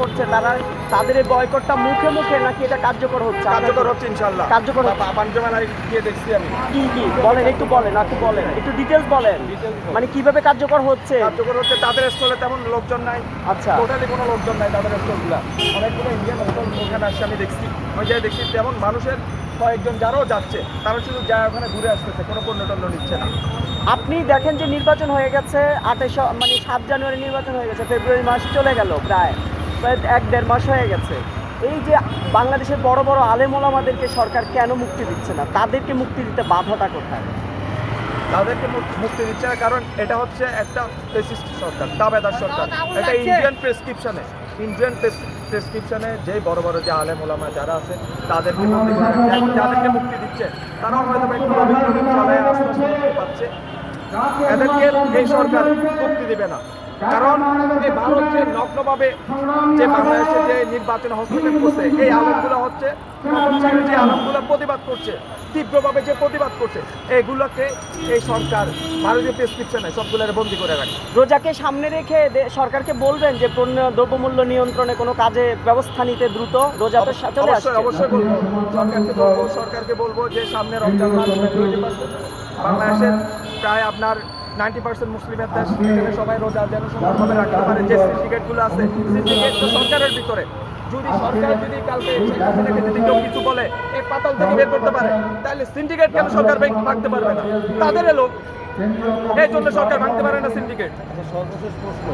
করছে তারা তাদের এই বয়কটটা মুখে মুখে নাকি এটা কার্যকর হচ্ছে? কার্যকর হচ্ছে ইনশাল্লাহ কার্যকর বাণিজ্য গিয়ে দেখছি আমি। কি কি? বলেন একটু বলেন একটু বলেন একটু ডিটেলস বলেন। মানে কীভাবে কার্যকর হচ্ছে? কার্যকর হচ্ছে তাদের স্টলে তেমন লোকজন নাই। আচ্ছা। টোটালি কোনো লোকজন নাই তাদের স্টলগুলা অনেকগুলো ইন্ডিয়ান স্টল ওখানে আসছে আমি দেখছি। ওই জায়গায় দেখছি তেমন মানুষের কয়েকজন যারাও যাচ্ছে তারা শুধু যায় ওখানে ঘুরে আসতেছে কোনো পণ্য টণ্য নিচ্ছে না। আপনি দেখেন যে নির্বাচন হয়ে গেছে আঠাশ মানে সাত জানুয়ারি নির্বাচন হয়ে গেছে ফেব্রুয়ারি মাস চলে গেল প্রায়। এক দেড় মাস হয়ে গেছে। এই যে বাংলাদেশের বড় বড় আলেম ওলামাদেরকে সরকার কেন মুক্তি দিচ্ছে না? তাদেরকে মুক্তি দিতে বাধাটা কোথায়? তাদেরকে মুক্তি দিচ্ছে না কারণ এটা হচ্ছে একটা ফেসিস্ট সরকার দাবেদার সরকার। এটা ইন্ডিয়ান প্রেসক্রিপশনে ইন্ডিয়ান প্রেসক্রিপশনে যে বড় বড় যে আলেম ওলামা যারা আছে তাদেরকে মুক্তি। যাদেরকে মুক্তি দিচ্ছে তারাও হয়তো একটু চলায় আস্তে আস্তে পাচ্ছে এদেরকে এই সরকার মুক্তি দিবে না। কারণ এই ভারত যে নগ্নভাবে যে বাংলাদেশে যে নির্বাচন হস্তক্ষেপ করছে এই আলমগুলো হচ্ছে যে আলমগুলো প্রতিবাদ করছে তীব্রভাবে যে প্রতিবাদ করছে এগুলোকে এই সরকার ভারতীয় প্রেসক্রিপশনে সবগুলোর বন্দি করে রাখে। রোজাকে সামনে রেখে সরকারকে বলবেন যে পণ্য দ্রব্যমূল্য নিয়ন্ত্রণে কোনো কাজে ব্যবস্থা নিতে দ্রুত রোজা তো চলে আসছে। অবশ্যই বলব সরকারকে বলব সরকারকে বলব যে সামনে রমজান মাস বাংলাদেশের প্রায় আপনার নাইনটি পার্সেন্ট মুসলিমের দেশ এখানে সবাই রোজা যেন সমানভাবে রাখতে পারে যে সিন্ডিকেটগুলো আছে সিন্ডিকেট তো সরকারের ভিতরে। যদি সরকার যদি কালকে শেখ যদি কেউ কিছু বলে, এই পাতাল থেকে বের করতে পারে, তাহলে সিন্ডিকেট কেন সরকার ভাঙ- ভাঙতে পারবে না? তাদের লোক। এই জন্য সরকার ভাঙতে পারে না সিন্ডিকেট আচ্ছা সর্বশেষ প্রশ্ন।